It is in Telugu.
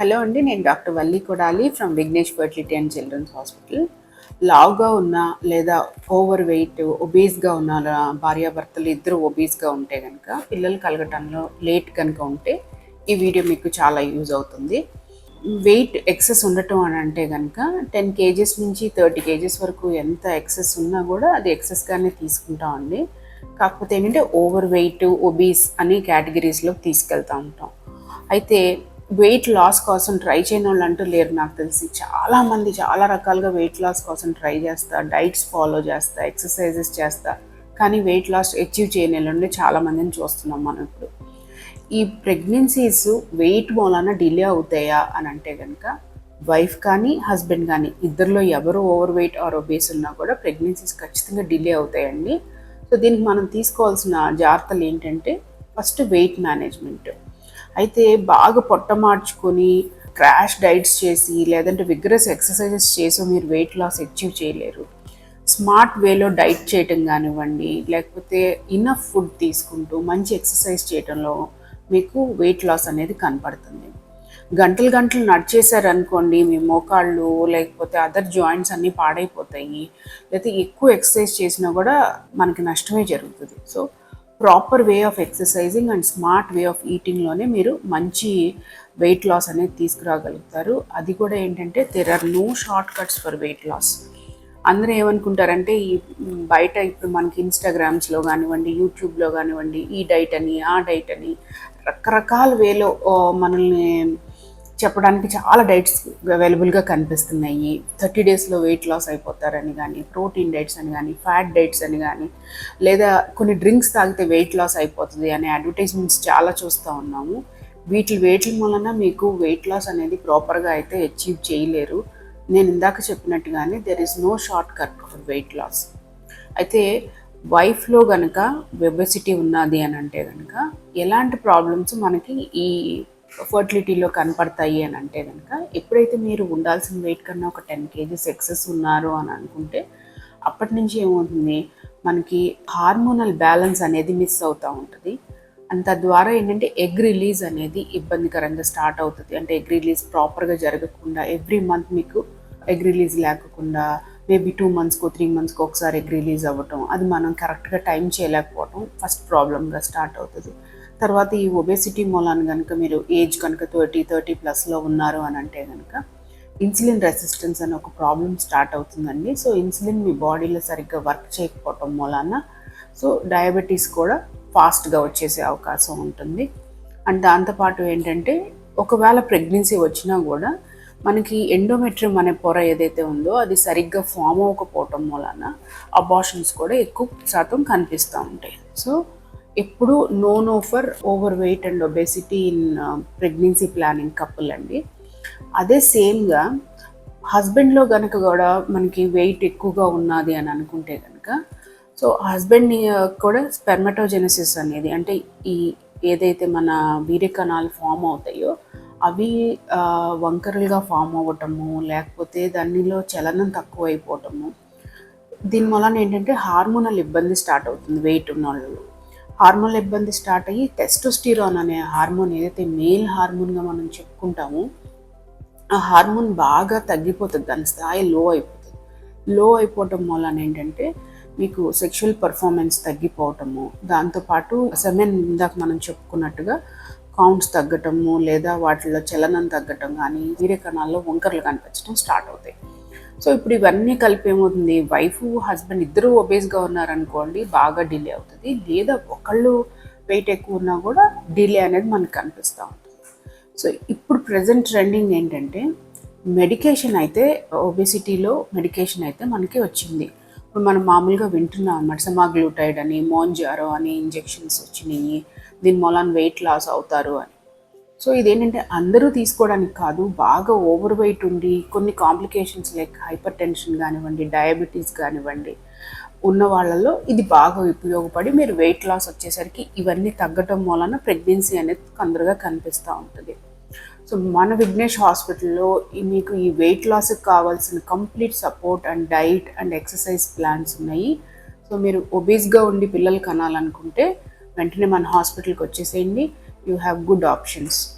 హలో అండి నేను doctor Valli Kodali from Vignesh fertility and children's hospital. లావుగా ఉన్న లేదా ఓవర్ వెయిట్ ఒబీస్గా ఉన్న భార్యాభర్తలు ఇద్దరు ఒబీస్గా ఉంటే కనుక పిల్లలు కలగటంలో లేట్ కనుక ఉంటే ఈ వీడియో మీకు చాలా యూజ్ అవుతుంది. వెయిట్ ఎక్సెస్ ఉండటం అని అంటే కనుక టెన్ కేజెస్ నుంచి థర్టీ కేజెస్ వరకు ఎంత ఎక్సెస్ ఉన్నా కూడా అది ఎక్సెస్గానే తీసుకుంటామండి కాకపోతే ఏంటంటే ఓవర్ వెయిట్ ఒబీస్ అనే కేటగిరీస్లో తీసుకెళ్తా ఉంటాం. అయితే వెయిట్ లాస్ కోసం ట్రై చేయని వాళ్ళు అంటూ లేరు నాకు తెలిసి. చాలామంది చాలా రకాలుగా వెయిట్ లాస్ కోసం ట్రై చేస్తా డైట్స్ ఫాలో చేస్తా ఎక్సర్సైజెస్ చేస్తా. కానీ వెయిట్ లాస్ అచీవ్ చేయని వాళ్ళు చాలా మందిని చూస్తున్నాం మనం ఇప్పుడు. ఈ ప్రెగ్నెన్సీస్ వెయిట్ మూలాన డిలే అవుతాయా అని అంటే కనుక వైఫ్ కానీ హస్బెండ్ కానీ ఇద్దరిలో ఎవరు ఓవర్ వెయిట్ ఆర్ ఒబేస్ ఉన్నా కూడా ప్రెగ్నెన్సీస్ ఖచ్చితంగా డిలే అవుతాయండి. సో దీనికి మనం తీసుకోవాల్సిన జాగ్రత్తలు ఏంటంటే ఫస్ట్ వెయిట్ మేనేజ్మెంట్ అయితే బాగా పొట్ట మార్చుకొని క్రాష్ డైట్స్ చేసి లేదంటే విగ్రస్ ఎక్సర్సైజెస్ చేసి మీరు వెయిట్ లాస్ అచీవ్ చేయలేరు. స్మార్ట్ వేలో డైట్ చేయటం కానివ్వండి లేకపోతే ఇనఫ్ ఫుడ్ తీసుకుంటూ మంచి ఎక్సర్సైజ్ చేయటంలో మీకు వెయిట్ లాస్ అనేది కనపడుతుంది. గంటలు గంటలు నడిచేశారనుకోండి మీ మోకాళ్ళు లేకపోతే అదర్ జాయింట్స్ అన్నీ పాడైపోతాయి. లేకపోతే ఎక్కువ ఎక్సర్సైజ్ చేసినా కూడా మనకి నష్టమే జరుగుతుంది. So proper way of exercising and smart way of ఈటింగ్లోనే మీరు మంచి వెయిట్ లాస్ అనేది తీసుకురాగలుగుతారు. అది కూడా ఏంటంటే there are no short cuts for weight loss అందరూ ఏమనుకుంటారంటే ఈ బయట ఇప్పుడు మనకి ఇన్స్టాగ్రామ్స్లో కానివ్వండి యూట్యూబ్లో కానివ్వండి ఈ డైట్ అని ఆ డైట్ అని రకరకాల వేలో మనల్ని చెప్పడానికి చాలా డైట్స్ అవైలబుల్గా కనిపిస్తున్నాయి. థర్టీ డేస్లో వెయిట్ లాస్ అయిపోతారని కానీ ప్రోటీన్ డైట్స్ అని కానీ ఫ్యాట్ డైట్స్ అని కానీ లేదా కొన్ని డ్రింక్స్ తాగితే వెయిట్ లాస్ అయిపోతుంది అనే అడ్వర్టైజ్మెంట్స్ చాలా చూస్తూ ఉన్నాము. వీటి వేటి వలన మీకు వెయిట్ లాస్ అనేది ప్రాపర్గా అయితే అచీవ్ చేయలేరు. నేను ఇందాక చెప్పినట్టుగానే there is no short cut for weight loss అయితే వైఫ్లో కనుక వెబసిటీ ఉన్నది అని అంటే కనుక ఎలాంటి ప్రాబ్లమ్స్ మనకి ఈ ఫర్టిలిటీలో కనపడతాయి అని అంటే కనుక ఎప్పుడైతే మీరు ఉండాల్సిన వెయిట్ కన్నా ఒక టెన్ కేజీస్ ఎక్సెస్ ఉన్నారు అని అనుకుంటే అప్పటి నుంచి ఏమవుతుంది? మనకి హార్మోనల్ బ్యాలెన్స్ అనేది మిస్ అవుతూ ఉంటుంది. అంత తద్వారా ఏంటంటే ఎగ్ రిలీజ్ అనేది ఇబ్బందికరంగా స్టార్ట్ అవుతుంది. అంటే ఎగ్ రిలీజ్ ప్రాపర్గా జరగకుండా ఎవ్రీ మంత్ మీకు ఎగ్ రిలీజ్ లేకుండా మేబీ టూ మంత్స్కో త్రీ మంత్స్కో ఒకసారి ఎగ్ రిలీజ్ అవ్వటం అది మనం కరెక్ట్గా టైం చేయలేకపోవటం ఫస్ట్ ప్రాబ్లమ్గా స్టార్ట్ అవుతుంది. తర్వాత ఈ ఒబేసిటీ మూలాన్ని కనుక మీరు ఏజ్ కనుక థర్టీ థర్టీ ప్లస్లో ఉన్నారు అని అంటే కనుక ఇన్సులిన్ రెసిస్టెన్స్ అనే ఒక ప్రాబ్లం స్టార్ట్ అవుతుందండి. సో ఇన్సులిన్ మీ బాడీలో సరిగ్గా వర్క్ చేయకపోవటం మూలాన సో డయాబెటీస్ కూడా ఫాస్ట్గా వచ్చేసే అవకాశం ఉంటుంది. అండ్ దాంతోపాటు ఏంటంటే ఒకవేళ ప్రెగ్నెన్సీ వచ్చినా కూడా మనకి ఎండోమెట్రియం అనే పొర ఏదైతే ఉందో అది సరిగ్గా ఫామ్ అవ్వకపోవటం మూలాన అబార్షన్స్ కూడా ఎక్కువ శాతం కనిపిస్తూ ఉంటాయి. సో ఎప్పుడు no no for over weight and obesity in pregnancy planning couple అండి. అదే సేమ్గా హస్బెండ్లో కనుక కూడా మనకి వెయిట్ ఎక్కువగా ఉన్నది అని అనుకుంటే కనుక సో హస్బెండ్ uh, కూడా స్పెర్మటోజెనసిస్ అనేది అంటే ఈ ఏదైతే మన వీర్యకణాలు ఫామ్ అవుతాయో అవి uh, వంకరలుగా ఫామ్ అవ్వటము లేకపోతే దానిలో చలనం తక్కువైపోవటము దీని వలన ఏంటంటే హార్మోనల్ ఇబ్బంది స్టార్ట్ అవుతుంది వెయిట్ ఉన్న వాళ్ళు హార్మోన్ల ఇబ్బంది స్టార్ట్ అయ్యి టెస్టోస్టిరాన్ అనే హార్మోన్ ఏదైతే మేల్ హార్మోన్గా మనం చెప్పుకుంటామో ఆ హార్మోన్ బాగా తగ్గిపోతుంది దాని స్థాయి లో అయిపోతుంది. లో అయిపోవటం వలన ఏంటంటే మీకు సెక్షువల్ పర్ఫార్మెన్స్ తగ్గిపోవటము దాంతోపాటు సెమెన్ ఇందాక మనం చెప్పుకున్నట్టుగా కౌంట్స్ తగ్గటము లేదా వాటిలో చలనం తగ్గటం కానీ వీర్య కణాల్లో వంకర్లు కనిపించడం స్టార్ట్ అవుతాయి. సో ఇప్పుడు ఇవన్నీ కలిపి ఏమవుతుంది? వైఫ్ హస్బెండ్ ఇద్దరు ఒబేస్గా ఉన్నారనుకోండి బాగా డిలే అవుతుంది. లేదా ఒకళ్ళు వెయిట్ ఎక్కువ ఉన్నా కూడా డిలే అనేది మనకు కనిపిస్తూ ఉంటుంది. సో ఇప్పుడు ప్రజెంట్ ట్రెండింగ్ ఏంటంటే మెడికేషన్ అయితే ఒబెసిటీలో మెడికేషన్ అయితే మనకి వచ్చింది. ఇప్పుడు మనం మామూలుగా వింటున్నాం అనమాట సమాగ్లూటైడ్ అని మోన్జారో అని ఇంజెక్షన్స్ వచ్చినాయి. దీని మూలాన వెయిట్ లాస్ అవుతారు అని. సో ఇదేంటంటే అందరూ తీసుకోవడానికి కాదు బాగా ఓవర్ వెయిట్ ఉండి కొన్ని కాంప్లికేషన్స్ లైక్ హైపర్ టెన్షన్ కానివ్వండి డయాబెటీస్ కానివ్వండి ఉన్న వాళ్ళలో ఇది బాగా ఉపయోగపడి మీరు వెయిట్ లాస్ వచ్చేసరికి ఇవన్నీ తగ్గటం వలన ప్రెగ్నెన్సీ అనేది తొందరగా కనిపిస్తూ ఉంటుంది. సో మన విఘ్నేష్ హాస్పిటల్లో మీకు ఈ వెయిట్ లాస్కి కావాల్సిన complete support and diet and exercise plans ఉన్నాయి. సో మీరు ఒబీస్గా ఉండి పిల్లలు కనాలనుకుంటే వెంటనే మన హాస్పిటల్కి వచ్చేసేయండి. you have good options.